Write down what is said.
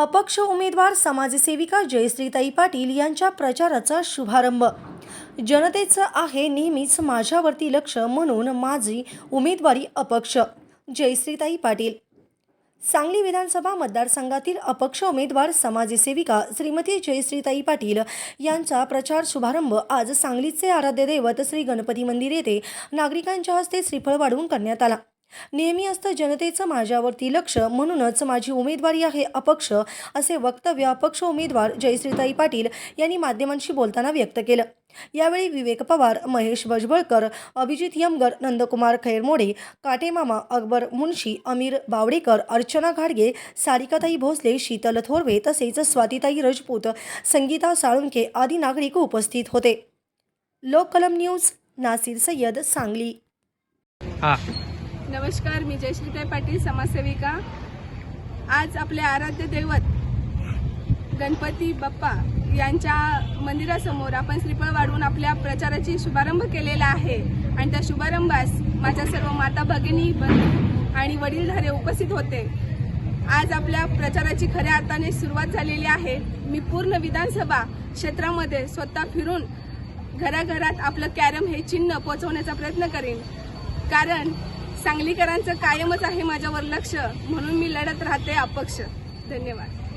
अपक्ष उमेदवार समाजसेविका जयश्रीताई पाटील यांच्या प्रचाराचा शुभारंभ. जनतेचं आहे नेहमीच माझ्यावरती लक्ष म्हणून माझी उमेदवारी अपक्ष जयश्रीताई पाटील. सांगली विधानसभा मतदारसंघातील अपक्ष उमेदवार समाजसेविका श्रीमती जयश्रीताई पाटील यांचा प्रचार शुभारंभ आज सांगलीचे आराध्य दैवत श्री गणपती मंदिर येथे नागरिकांच्या हस्ते श्रीफळ वाढवून करण्यात आला. नेहमी असतं जनतेचं माझ्यावरती लक्ष म्हणूनच माझी उमेदवारी आहे अपक्ष असे वक्तव्य अपक्ष उमेदवार जयश्रीताई पाटील यांनी माध्यमांशी बोलताना व्यक्त केलं. यावेळी विवेक पवार महेश बजबळकर अभिजित यमगर नंदकुमार खैरमोडे काटेमामा अकबर मुन्शी अमीर बावडेकर अर्चना घाडगे सारिकाताई भोसले शीतल थोरवे तसेच स्वातीताई राजपूत संगीता साळुंके आदी नागरिक उपस्थित होते. लोककलम न्यूज नासिर सय्यद सांगली. हा नमस्कार मी जयश्रीताई पाटील समाजसेविका. आज आपले आराध्य दैवत गणपती बाप्पा यांच्या मंदिरासमोर आपण श्रीफळ वाढवून आपल्या प्रचाराची शुभारंभ केलेला आहे. आणि त्या शुभारंभास माझ्या सर्व माता भगिनी बंधू आणि वडीलधारे उपस्थित होते. आज आपल्या प्रचाराची खऱ्या अर्थाने सुरुवात झालेली आहे. मी पूर्ण विधानसभा क्षेत्रामध्ये स्वतः फिरून घराघरात आपलं कॅरम हे चिन्ह पोहोचवण्याचा प्रयत्न करेन. कारण सांगलीकरांचं कायमच आहे माझ्यावर लक्ष. म्हणून मी लढत राहते अपक्ष. धन्यवाद.